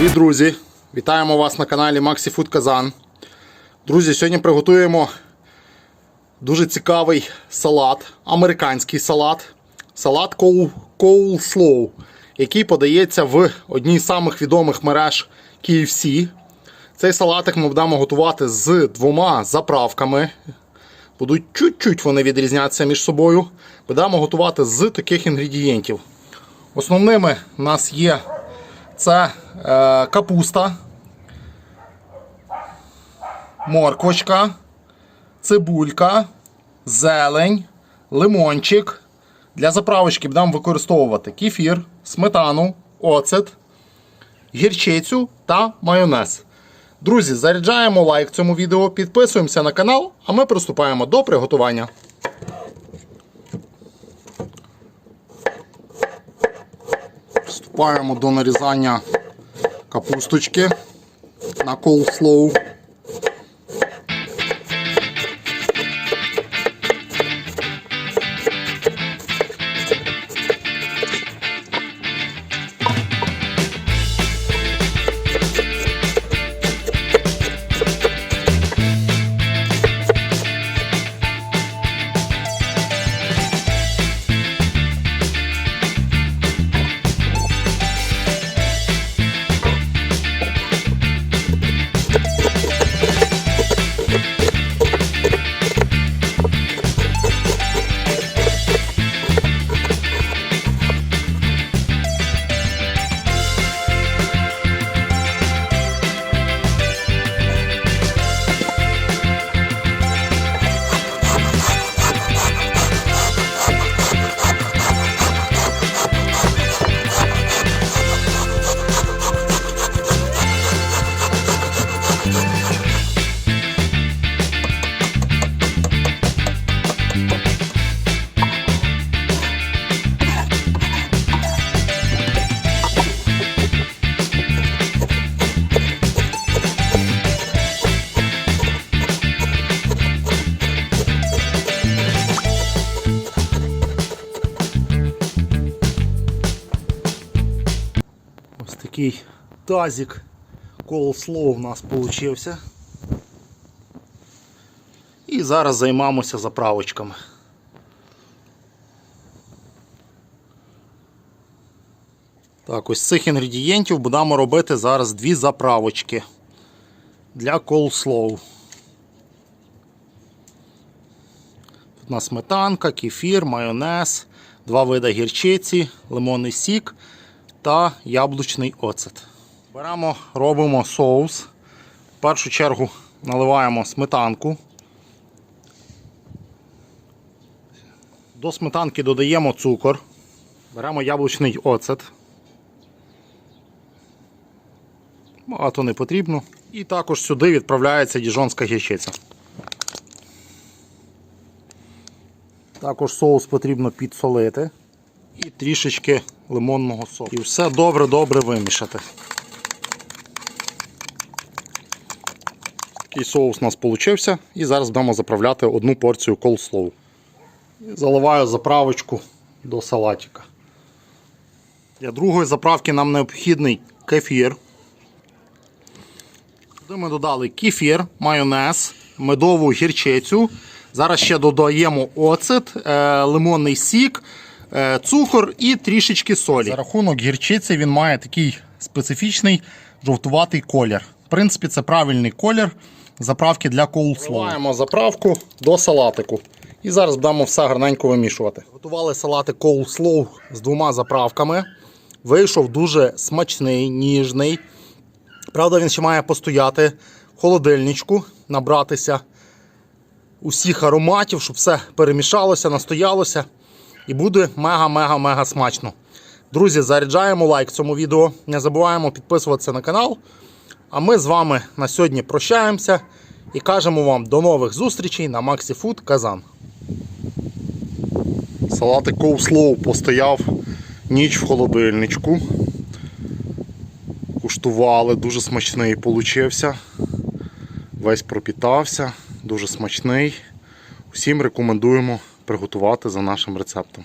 Привіт, друзі! Вітаємо вас на каналі Maxi Food Kazan. Друзі, сьогодні приготуємо дуже цікавий салат, американський салат. Салат Coleslaw, який подається в одній з самих відомих мереж KFC. Цей салатик ми будемо готувати з двома заправками. Будуть чуть-чуть вони відрізнятися між собою. Будемо готувати з таких інгредієнтів. Основними у нас є це е, капуста, морквочка, цибулька, зелень, лимончик. Для заправочки будемо використовувати кефір, сметану, оцет, гірчицю та майонез. Друзі, заряджаємо лайк цьому відео, підписуємося на канал, а ми приступаємо до приготування. Приступаємо до нарізання капусточки на coleslaw. Такий тазик coleslaw у нас получився. І зараз займаємося заправочками. Так, ось з цих інгредієнтів будемо робити зараз дві заправочки для coleslaw. Тут у нас сметанка, кефір, майонез, два види гірчиці, лимонний сік та яблучний оцет. Беремо, робимо соус. В першу чергу наливаємо сметанку. До сметанки додаємо цукор. Беремо яблучний оцет. Багато не потрібно. І також сюди відправляється діжонська гірчиця. Також соус потрібно підсолити і трішечки лимонного соку. І все добре-добре вимішати. Такий соус у нас вийшов. І зараз будемо заправляти одну порцію coleslaw. І заливаю заправочку до салатика. Для другої заправки нам необхідний кефір. Ми додали кефір, майонез, медову гірчицю. Зараз ще додаємо оцет, е, лимонний сік, цукор і трішечки солі. За рахунок гірчиці він має такий специфічний жовтуватий колір. В принципі, це правильний колір заправки для коулслоу. Вливаємо заправку до салатику. І зараз будемо все гарненько вимішувати. Готували салатик коулслоу з двома заправками. Вийшов дуже смачний, ніжний. Правда, він ще має постояти в холодильничку, набратися усіх ароматів, щоб все перемішалося, настоялося. І буде мега-мега-мега смачно. Друзі, заряджаємо лайк цьому відео. Не забуваємо підписуватися на канал. А ми з вами на сьогодні прощаємося і кажемо вам до нових зустрічей на Maxi Food Казан. Салатик Коуслоу постояв ніч в холодильничку. Куштували, дуже смачний получився. Весь пропітався, дуже смачний. Усім рекомендуємо приготувати за нашим рецептом.